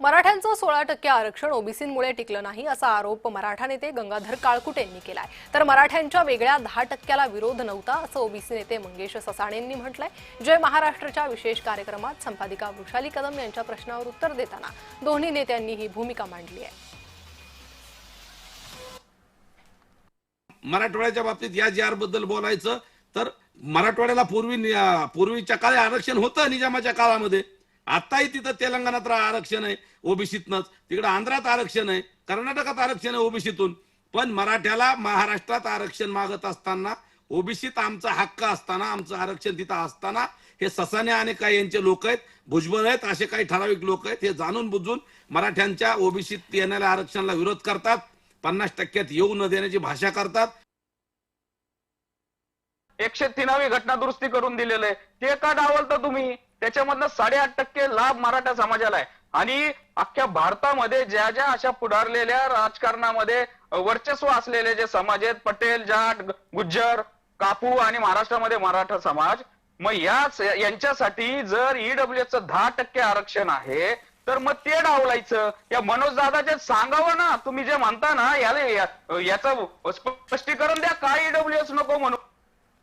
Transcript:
मराठ्यांचं सोळा टक्के आरक्षण ओबीसींमुळे टिकलं नाही असा आरोप मराठा नेते गंगाधर काळकुट यांनी केलाय. तर मराठ्यांच्या वेगळ्या दहा टक्क्याला विरोध नव्हता असं ओबीसी नेते मंगेश ससाणेंनी म्हटलंय. जय महाराष्ट्रच्या विशेष कार्यक्रमात संपादिका वृषाली कदम यांच्या प्रश्नावर उत्तर देताना दोन्ही नेत्यांनी ही भूमिका मांडली आहे. मराठवाड्याच्या बाबतीत या जी आरबद्दल बोलायचं तर मराठवाड्याला पूर्वी पूर्वीच्या काळी आरक्षण होतं निजामाच्या काळामध्ये. आताही तिथं तेलंगणात आरक्षण आहे ओबीसीतनंच. तिकडं आंध्रात आरक्षण आहे कर्नाटकात आरक्षण आहे ओबीसीतून. पण मराठ्याला महाराष्ट्रात आरक्षण मागत असताना ओबीसीत आमचा हक्क असताना आमचं आरक्षण तिथं असताना हे ससाने आणि काही यांचे लोक आहेत भुजबळ आहेत असे काही ठराविक लोक आहेत हे जाणून बुजून मराठ्यांच्या ओबीसीत येणाऱ्या आरक्षणाला विरोध करतात पन्नास टक्क्यात येऊ न देण्याची भाषा करतात. एकशे तीनावी घटना दुरुस्ती करून दिलेलं आहे. ते का डावलता तुम्ही? त्याच्यामधनं साडेआठ टक्के लाभ मराठा समाजाला आहे. आणि अख्ख्या भारतामध्ये ज्या ज्या अशा पुढारलेल्या राजकारणामध्ये वर्चस्व असलेले जे समाज आहेत पटेल जाट गुज्जर कापू आणि महाराष्ट्रामध्ये मराठा समाज मग याच यांच्यासाठी जर ईडब्ल्यू दहा टक्के आरक्षण आहे तर मग ते डावलायचं. या मनोज दादाचे सांगावं ना तुम्ही जे म्हणता ना याला याचं स्पष्टीकरण द्या. काय ईडब्ल्यू नको म्हणून